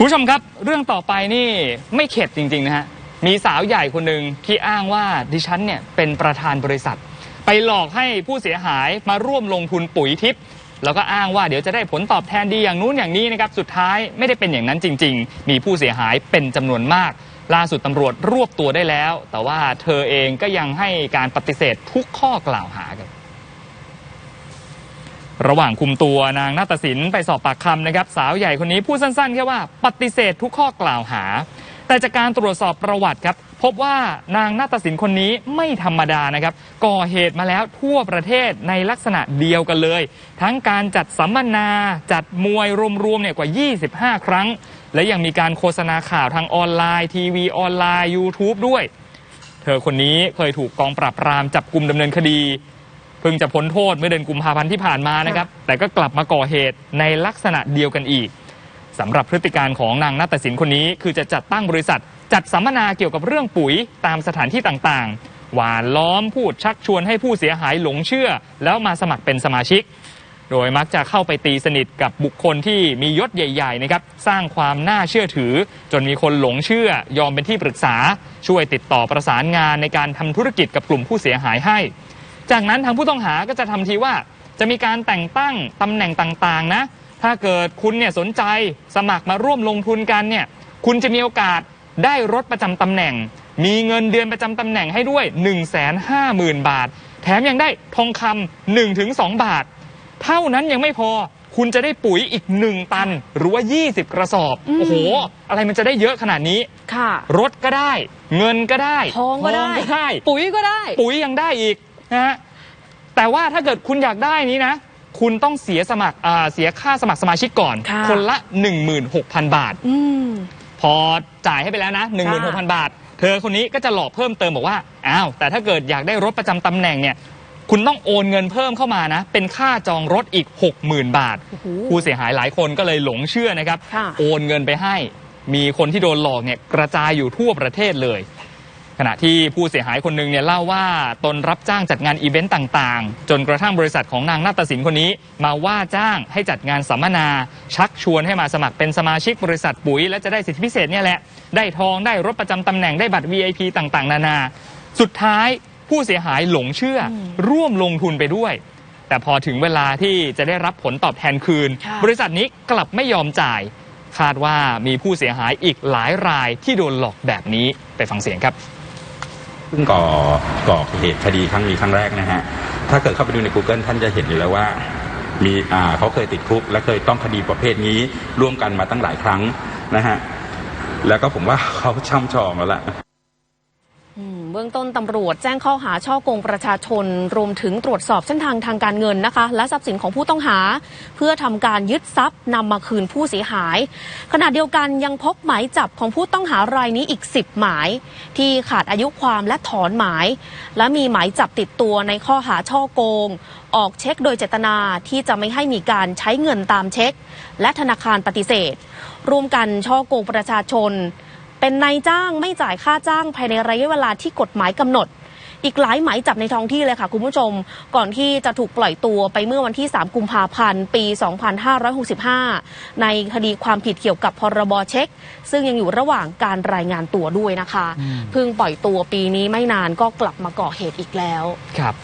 คุณผู้ชมครับเรื่องต่อไปนี่ไม่เข็ดจริง ๆ นะฮะ มีสาวใหญ่คนหนึ่งที่อ้างว่าดิฉันเนี่ยเป็นประธานบริษัท ไปหลอกให้ผู้เสียหายมาร่วมลงทุนปุ๋ยทิพย์แล้วก็อ้างว่าเดี๋ยวจะได้ผลตอบแทนดีอย่างนู้นอย่างนี้นะครับสุดท้ายไม่ได้เป็นอย่างนั้นจริง ๆ มีผู้เสียหายเป็นจำนวนมาก ล่าสุดตำรวจรวบตัวได้แล้ว แต่ว่าเธอเองก็ยังให้การปฏิเสธทุกข้อกล่าวหาครับ ระหว่างคุมตัวนางนาฏศิลป์ไปสอบปากคำนะครับ สาวใหญ่คนนี้พูดสั้นๆแค่ว่าปฏิเสธทุกข้อกล่าวหา แต่จากการตรวจสอบประวัติครับ พบว่านางนาฏศิลป์คนนี้ไม่ธรรมดานะครับ ก่อเหตุมาแล้วทั่วประเทศในลักษณะเดียวกันเลย ทั้งการจัดสัมมนา จัดมวยรวมๆเนี่ยกว่า 25 ครั้ง และยังมีการโฆษณาข่าวทางออนไลน์ทีวีออนไลน์ YouTube ด้วย เธอคนนี้เคยถูกกองปราบปรามจับกลุ่มดำเนินคดี เพิ่งจะพ้นโทษเมื่อเดือนกุมภาพันธ์ที่ผ่านมานะครับ แต่ก็กลับมาก่อเหตุในลักษณะเดียวกันอีกสำหรับพฤติการของนางนาฏศิลป์คนนี้ คือจะจัดตั้งบริษัท จัดสัมมนาเกี่ยวกับเรื่องปุ๋ยตามสถานที่ต่างๆ หวานล้อมพูดชักชวนให้ผู้เสียหายหลงเชื่อ แล้วมาสมัครเป็นสมาชิก โดยมักจะเข้าไปตีสนิทกับบุคคลที่มียศใหญ่ๆนะครับสร้างความน่าเชื่อถือ จนมีคนหลงเชื่อ ยอมเป็นที่ปรึกษา ช่วยติดต่อประสานงานในการทำธุรกิจกับกลุ่มผู้เสียหายให้ จากนั้นทางผู้ต้องหาก็จะทำทีว่า จะมีการแต่งตั้งตำแหน่งต่างๆนะ ถ้าเกิดคุณเนี่ยสนใจสมัครมาร่วมลงทุนกันเนี่ยคุณจะมีโอกาสได้รถประจำตำแหน่ง มีเงินเดือนประจำตำแหน่งให้ด้วย 1 5 0 0 0 0 บาท แถมยังได้ทองคำ1ถึง2บาท เท่านั้นยังไม่พอคุณจะได้ปุ๋ยอีก 1 ตัน หรือว่า 20 กระสอบอืมโอ้โห อะไรมันจะได้เยอะขนาดนี้ค่ะ รถก็ได้ เงินก็ได้ ทองก็ได้ได้ปุ๋ยก็ได้ ปุ๋ยยังได้อีก นะฮะแต่ว่าถ้าเกิดคุณอยากได้นี้นะ คุณต้องเสียสมัครอ่าเสียค่าสมัครสมาชิกก่อน ค่ะ คนละ 16,000 บาท อืม พอจ่ายให้ไปแล้วนะ 16,000 บาท เธอคนนี้ก็จะหลอกเพิ่มเติมบอกว่า อ้าว แต่ถ้าเกิดอยากได้รถประจำตำแหน่งเนี่ย คุณต้องโอนเงินเพิ่มเข้ามานะ เป็นค่าจองรถอีก 60,000 บาท โอ้โหผู้เสียหายหลายคนก็เลยหลงเชื่อนะครับ ค่ะ โอนเงินไปให้ มีคนที่โดนหลอกเนี่ยกระจายอยู่ทั่วประเทศเลย ขณะที่ผู้เสียหายคนหนึงเนี่ยเล่าว่าตนรับจ้างจัดงานอีเวนต์ต่างๆ จนกระทั่งบริษัทของนางนาฏศิลป์คนนี้ มาว่าจ้างให้จัดงานสัมมนา ชักชวนให้มาสมัครเป็นสมาชิกบริษัทปุ๋ย และจะได้สิทธิพิเศษเนี่ยแหละ ได้ทองได้รถประจำตำแหน่งได้บัตร VIP ต่างๆ นานา สุดท้ายผู้เสียหายหลงเชื่ออมร่วมลงทุนไปด้วย แต่พอถึงเวลาที่จะได้รับผลตอบแทนคืนค่ะบริษัทนี้กลับไม่ยอมจ่าย คาดว่ามีผู้เสียหายอีกหลายรายที่โดนหลอกแบบนี้ไปฟังเสียงครับ เพิ่งก่อก่อเหตุคดีครั้งนี้ครั้งแรกนะฮะ ถ้าเกิดเข้าไปดูใน Google ท่านจะเห็นอยู่แล้วว่ามีอ่าเขาเคยติดคุก และเคยต้องคดีประเภทนี้ร่วมกันมาตั้งหลายครั้งนะฮะ แล้วก็ผมว่าเขาช่ำชองแล้วล่ะ เบื้องต้นตำรวจแจ้งข้อหาช่อโกงประชาชน รวมถึงตรวจสอบเส้นทางทางการเงินนะคะ และทรัพย์สินของผู้ต้องหา เพื่อทำการยึดทรัพย์นำมาคืนผู้เสียหาย ขณะเดียวกันยังพบหมายจับของผู้ต้องหารายนี้อีก 10 หมาย ที่ขาดอายุความและถอนหมาย และมีหมายจับติดตัวในข้อหาช่อโกง ออกเช็คโดยเจตนาที่จะไม่ให้มีการใช้เงินตามเช็ค และธนาคารปฏิเสธ ร่วมกันช่อโกงประชาชน เป็นนายจ้างไม่จ่ายค่าจ้างภายในระยะเวลาที่กฎหมายกำหนด อีกหลายหมายจับในท้องที่เลยค่ะคุณผู้ชม ก่อนที่จะถูกปล่อยตัวไปเมื่อวันที่ 3 กุมภาพันธ์ ปี 2565 ในคดีความผิดเกี่ยวกับพรบเช็ค ซึ่งยังอยู่ระหว่างการรายงานตัวด้วยนะคะอืมเพิ่งปล่อยตัวปีนี้ไม่นานก็กลับมาก่อเหตุอีกแล้ว ครับ